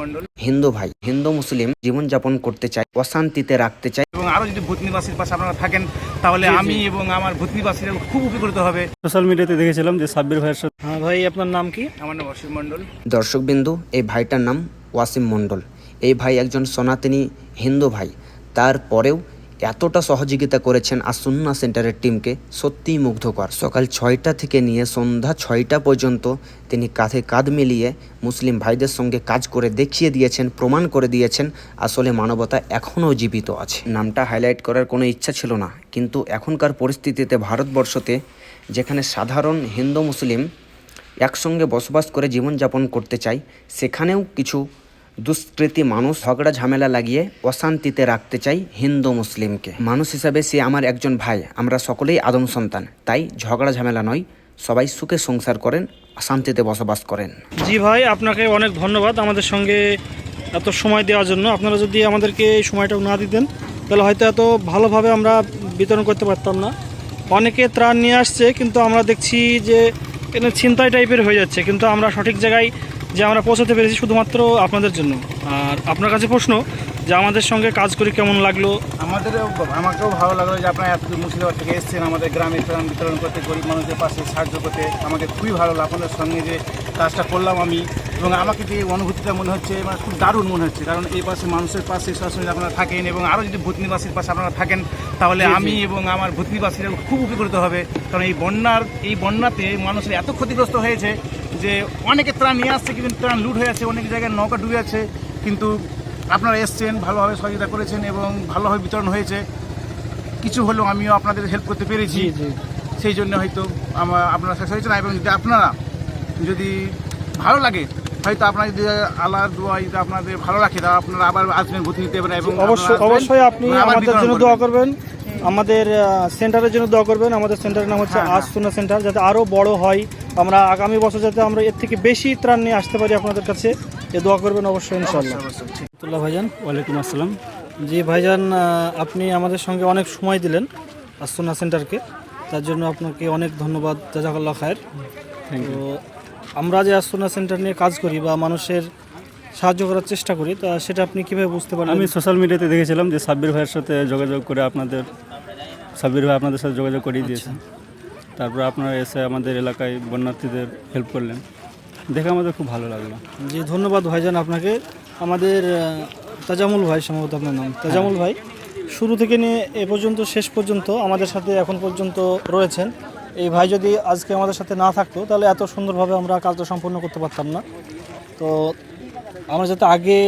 মন্ডল। হিন্দু ভাই হিন্দু মুসলিম জীবনযাপন করতে চাই অশান্তিতে রাখতে চাই এবং আরও যদি ভূতনিবাসীর পাশে আপনারা থাকেন তাহলে আমি এবং আমার ভূতনিবাসীরা খুব উপকৃত হবে। সোশ্যাল মিডিয়াতে দেখেছিলাম যে সাব্বির ভাইয়ের সাথে হ্যাঁ ভাই আপনার নাম কি? আমার নাম অসীম মন্ডল। দর্শক বিন্দু এই ভাইটার নাম ওয়াসিম মন্ডল। এই ভাই একজন সনাতনী হিন্দু ভাই। তারপরেও এতটা সহযোগিতা করেছেন আসুন্না সেন্টারের টিমকে সত্যিই মুগ্ধকর। সকাল ছয়টা থেকে নিয়ে সন্ধ্যা ছয়টা পর্যন্ত তিনি কাঁধে কাঁধ মিলিয়ে মুসলিম ভাইদের সঙ্গে কাজ করে দেখিয়ে দিয়েছেন, প্রমাণ করে দিয়েছেন আসলে মানবতা এখনও জীবিত আছে। নামটা হাইলাইট করার কোনো ইচ্ছা ছিল না, কিন্তু এখনকার পরিস্থিতিতে ভারতবর্ষতে যেখানে সাধারণ হিন্দু মুসলিম একসঙ্গে বসবাস করে জীবনযাপন করতে চাই সেখানেও কিছু দুষ্কৃতী মানুষ ঝগড়া, ঝামেলা লাগিয়ে অশান্তিতে রাখতে চাই হিন্দু মুসলিমকে। মানুষ হিসাবে সে আমার একজন ভাই, আমরা সকলেই আদম সন্তান। তাই ঝগড়া, ঝামেলা নয়, সবাই সুখে সংসার করেন শান্তিতে বসবাস করেন। জি ভাই, আপনাকে অনেক ধন্যবাদ আমাদের সঙ্গে এত সময় দেওয়ার জন্য। আপনারা যদি আমাদেরকে এই সময়টাও না দিতেন, তাহলে হয়তো এত ভালোভাবে আমরা বিতরণ করতে পারতাম না। অনেকে ত্রাণ নিয়ে আসছে, কিন্তু আমরা দেখছি যে ছিনতাই টাইপের হয়ে যাচ্ছে। কিন্তু আমরা সঠিক জায়গায় যে আমরা পৌঁছাতে পেরেছি শুধুমাত্র আপনাদের জন্য। আর আপনার কাছে প্রশ্ন যে আমাদের সঙ্গে কাজ করে কেমন লাগল? আমাদেরও আমাকেও ভালো লাগল যে আপনারা এত মুর্শিদাবাদ থেকে এসেছেন আমাদের গ্রামে ত্রাণ বিতরণ করতে গরিব মানুষদের পাশে সাহায্য করতে। আমাকে খুবই ভালো লাগল আপনাদের সঙ্গে যে কাজটা করলাম আমি। এবং আমাকে যে অনুভূতিটা মনে হচ্ছে মানে খুব দারুণ মনে হচ্ছে। কারণ এই পাশে মানুষের পাশে সবসময় আপনারা থাকেন এবং আরও যদি ভূতনিবাসীর পাশে আপনারা থাকেন তাহলে আমি এবং আমার ভূতনিবাসীরা খুব উপকৃত হবে। কারণ এই বন্যার এই বন্যাতে মানুষের এত ক্ষতিগ্রস্ত হয়েছে যে অনেকে ত্রাণ নিয়ে আসছে কিন্তু ত্রাণ লুট হয়ে আছে অনেক জায়গায় নৌকা ডুবে আছে কিন্তু আপনারা এসছেন ভালোভাবে সহযোগিতা করেছেন এবং ভালোভাবে বিতরণ হয়েছে। কিছু হলেও আমিও আপনাদের হেল্প করতে পেরেছি। সেই জন্য হয়তো আমার আপনারা শেষ হয়েছেন। এবং যদি আপনারা যদি ভালো লাগে হয়তো আপনার যদি আল্লাহর দোয়া যদি আপনাদের ভালো রাখে তাহলে আপনারা আবার আসবেন ভর্তি নিতে পারেন এবং অবশ্যই অবশ্যই আপনি আমাদের জন্য দোয়া করবেন। আমাদের সেন্টারের জন্য দোয়া করবেন। আমাদের সেন্টারের নাম হচ্ছে হ্যাঁ, হ্যাঁ। আসুনা সেন্টার যাতে আরও বড় হয়। আমরা আগামী বছর যাতে আমরা এর থেকে বেশি ত্রাণ নিয়ে আসতে পারি আপনাদের কাছে এ দোয়া করবেন অবশ্যই ইনশাল্লাহ ভাইজান ওয়ালাইকুম আসসালাম। জি ভাইজান আপনি আমাদের সঙ্গে অনেক সময় দিলেন আসুনা সেন্টারকে তার জন্য আপনাকে অনেক ধন্যবাদ। জাজাকাল্লাহ খায়ের। থ্যাংক তো আমরা যে আসুনা সেন্টার নিয়ে কাজ করি বা মানুষের সাহায্য করার চেষ্টা করি তা সেটা আপনি কীভাবে বুঝতে পারেন আমি সোশ্যাল মিডিয়াতে দেখেছিলাম যে সাব্বির ভাইয়ের সাথে যোগাযোগ করে আপনাদের সাব্বির ভাই আপনাদের সাথে যোগাযোগ করিয়ে দিয়েছেন তারপর আপনারা এসে আমাদের এলাকায় বন্যার্থীদের হেল্প করলেন। দেখে আমাদের খুব ভালো লাগল। জি ধন্যবাদ ভাইজান আপনাকে। আমাদের তাজামুল ভাই সম্ভবত আপনার নাম। তাজামুল ভাই শুরু থেকে নিয়ে এ পর্যন্ত শেষ পর্যন্ত আমাদের সাথে এখন পর্যন্ত রয়েছেন। এই ভাই যদি আজকে আমাদের সাথে না থাকতো তাহলে এত সুন্দরভাবে আমরা কাজটা সম্পন্ন করতে পারতাম না। তো আমরা যাতে আগে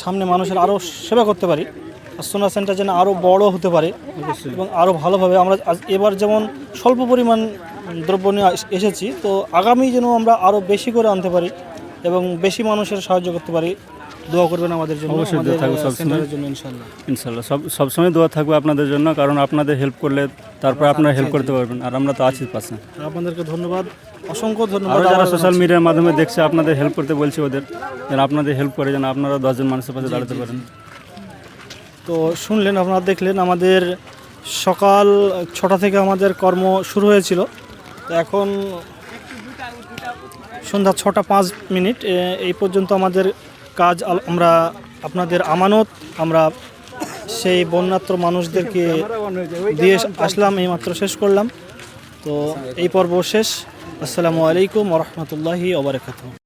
সামনে মানুষের আরও সেবা করতে পারি সোনা সেন্টার যেন আরও বড় হতে পারে এবং আরও ভালোভাবে আমরা এবার যেমন স্বল্প পরিমাণ দ্রব্য নিয়ে এসেছি তো আগামী যেন আমরা আরও বেশি করে আনতে পারি এবং বেশি মানুষের সাহায্য করতে পারি দোয়া করবেন আমাদের জন্য অবশ্যই দোয়া থাকবে সবসময়। ইনশাল্লাহ ইনশাল্লাহ সব সবসময় দোয়া থাকবে আপনাদের জন্য কারণ আপনাদের হেল্প করলে তারপর আপনারা হেল্প করতে পারবেন আর আমরা তো আছি পাশে। আপনাদেরকে ধন্যবাদ। অসংখ্য ধন্যবাদ আরও যারা সোশ্যাল মিডিয়ার মাধ্যমে দেখছে আপনাদের হেল্প করতে বলছি ওদের যেন আপনাদের হেল্প করে যেন আপনারা দশজন মানুষের পাশে দাঁড়াতে পারেন। তো শুনলেন আপনারা দেখলেন আমাদের সকাল ছটা থেকে আমাদের কর্ম শুরু হয়েছিল। তো এখন সন্ধ্যা ছটা পাঁচ মিনিট এই পর্যন্ত আমাদের কাজ আমরা আপনাদের আমানত আমরা সেই বন্যাত্র মানুষদেরকে দিয়ে আসলাম এইমাত্র শেষ করলাম। তো এই পর্ব শেষ। আসসালামু আলাইকুম রহমতুল্লাহি ওবরাকাতুহ